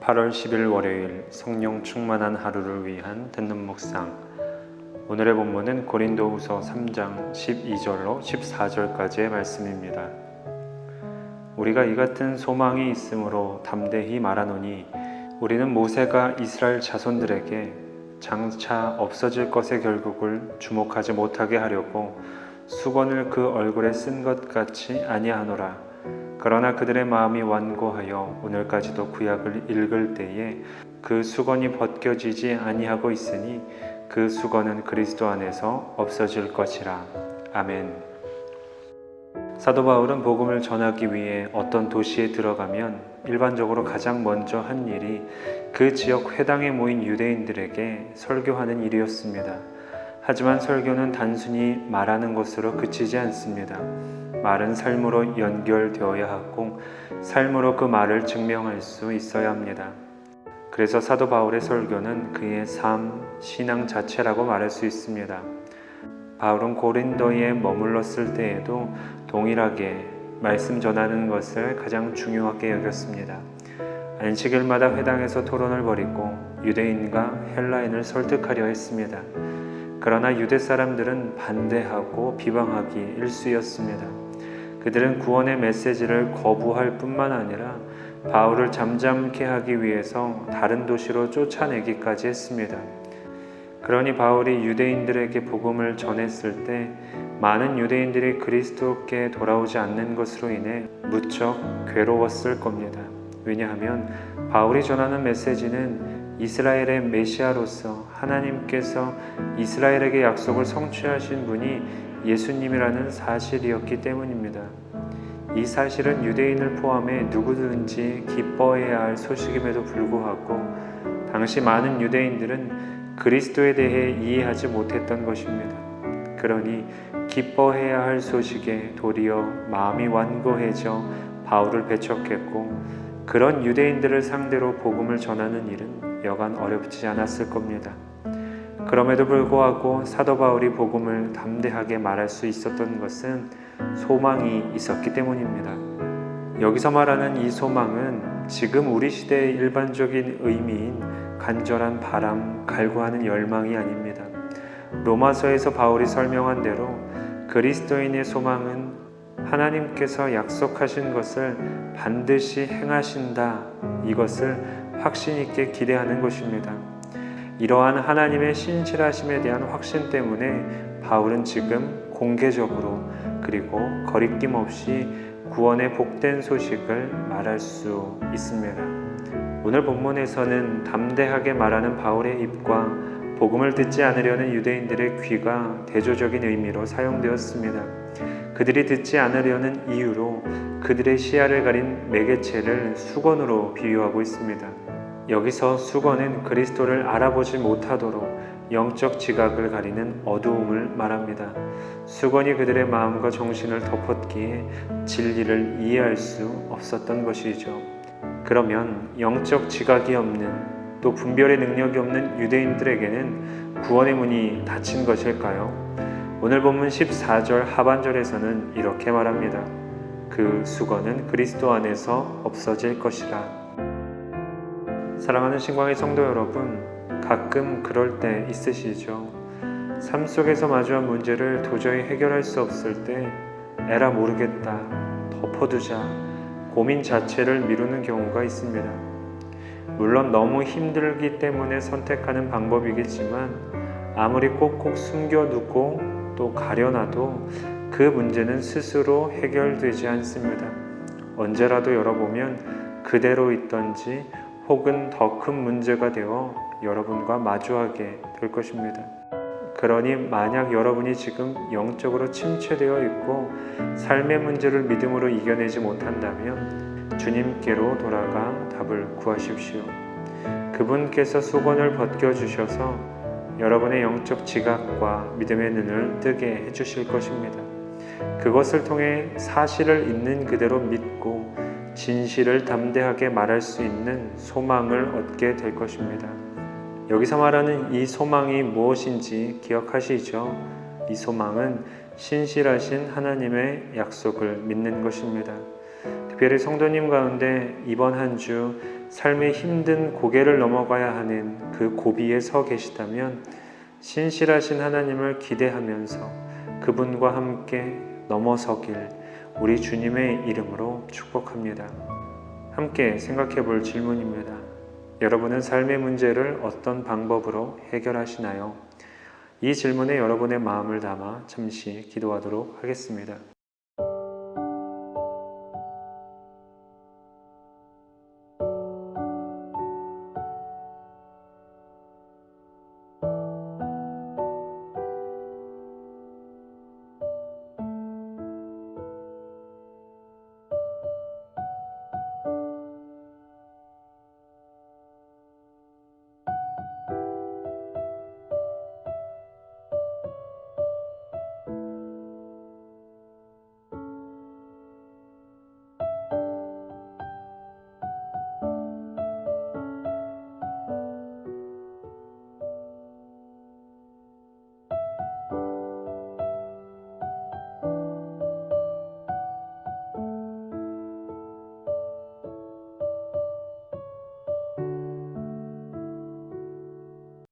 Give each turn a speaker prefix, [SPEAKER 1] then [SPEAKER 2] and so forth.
[SPEAKER 1] 8월 10일 월요일 성령 충만한 하루를 위한 듣는 묵상 오늘의 본문은 고린도후서 3장 12절로 14절까지의 말씀입니다. 우리가 이 같은 소망이 있으므로 담대히 말하노니 우리는 모세가 이스라엘 자손들에게 장차 없어질 것의 결국을 주목하지 못하게 하려고 수건을 그 얼굴에 쓴 것 같이 아니하노라. 그러나 그들의 마음이 완고하여 오늘까지도 구약을 읽을 때에 그 수건이 벗겨지지 아니하고 있으니 그 수건은 그리스도 안에서 없어질 것이라. 아멘. 사도 바울은 복음을 전하기 위해 어떤 도시에 들어가면 일반적으로 가장 먼저 한 일이 그 지역 회당에 모인 유대인들에게 설교하는 일이었습니다. 하지만 설교는 단순히 말하는 것으로 그치지 않습니다. 말은 삶으로 연결되어야 하고 삶으로 그 말을 증명할 수 있어야 합니다. 그래서 사도 바울의 설교는 그의 삶, 신앙 자체라고 말할 수 있습니다. 바울은 고린도에 머물렀을 때에도 동일하게 말씀 전하는 것을 가장 중요하게 여겼습니다. 안식일마다 회당에서 토론을 벌이고 유대인과 헬라인을 설득하려 했습니다. 그러나 유대 사람들은 반대하고 비방하기 일쑤였습니다. 그들은 구원의 메시지를 거부할 뿐만 아니라 바울을 잠잠케 하기 위해서 다른 도시로 쫓아내기까지 했습니다. 그러니 바울이 유대인들에게 복음을 전했을 때 많은 유대인들이 그리스도께 돌아오지 않는 것으로 인해 무척 괴로웠을 겁니다. 왜냐하면 바울이 전하는 메시지는 이스라엘의 메시아로서 하나님께서 이스라엘에게 약속을 성취하신 분이 예수님이라는 사실이었기 때문입니다. 이 사실은 유대인을 포함해 누구든지 기뻐해야 할 소식임에도 불구하고 당시 많은 유대인들은 그리스도에 대해 이해하지 못했던 것입니다. 그러니 기뻐해야 할 소식에 도리어 마음이 완고해져 바울을 배척했고 그런 유대인들을 상대로 복음을 전하는 일은 여간 어렵지 않았을 겁니다. 그럼에도 불구하고 사도 바울이 복음을 담대하게 말할 수 있었던 것은 소망이 있었기 때문입니다. 여기서 말하는 이 소망은 지금 우리 시대의 일반적인 의미인 간절한 바람, 갈구하는 열망이 아닙니다. 로마서에서 바울이 설명한 대로 그리스도인의 소망은 하나님께서 약속하신 것을 반드시 행하신다. 이것을 확신 있게 기대하는 것입니다. 이러한 하나님의 신실하심에 대한 확신 때문에 바울은 지금 공개적으로 그리고 거리낌 없이 구원의 복된 소식을 말할 수 있습니다. 오늘 본문에서는 담대하게 말하는 바울의 입과 복음을 듣지 않으려는 유대인들의 귀가 대조적인 의미로 사용되었습니다. 그들이 듣지 않으려는 이유로 그들의 시야를 가린 매개체를 수건으로 비유하고 있습니다. 여기서 수건은 그리스도를 알아보지 못하도록 영적 지각을 가리는 어두움을 말합니다. 수건이 그들의 마음과 정신을 덮었기에 진리를 이해할 수 없었던 것이죠. 그러면 영적 지각이 없는 또 분별의 능력이 없는 유대인들에게는 구원의 문이 닫힌 것일까요? 오늘 본문 14절 하반절에서는 이렇게 말합니다. 그 수건은 그리스도 안에서 없어질 것이라. 사랑하는 신광의 성도 여러분, 가끔 그럴 때 있으시죠? 삶 속에서 마주한 문제를 도저히 해결할 수 없을 때 에라 모르겠다, 덮어두자, 고민 자체를 미루는 경우가 있습니다. 물론 너무 힘들기 때문에 선택하는 방법이겠지만 아무리 꼭꼭 숨겨두고 또 가려놔도 그 문제는 스스로 해결되지 않습니다. 언제라도 열어보면 그대로 있던지 혹은 더 큰 문제가 되어 여러분과 마주하게 될 것입니다. 그러니 만약 여러분이 지금 영적으로 침체되어 있고 삶의 문제를 믿음으로 이겨내지 못한다면 주님께로 돌아가 답을 구하십시오. 그분께서 수건을 벗겨주셔서 여러분의 영적 지각과 믿음의 눈을 뜨게 해주실 것입니다. 그것을 통해 사실을 있는 그대로 믿고 진실을 담대하게 말할 수 있는 소망을 얻게 될 것입니다. 여기서 말하는 이 소망이 무엇인지 기억하시죠? 이 소망은 신실하신 하나님의 약속을 믿는 것입니다. 특별히 성도님 가운데 이번 한 주 삶의 힘든 고개를 넘어가야 하는 그 고비에 서 계시다면 신실하신 하나님을 기대하면서 그분과 함께 넘어서길 우리 주님의 이름으로 축복합니다. 함께 생각해 볼 질문입니다. 여러분은 삶의 문제를 어떤 방법으로 해결하시나요? 이 질문에 여러분의 마음을 담아 잠시 기도하도록 하겠습니다.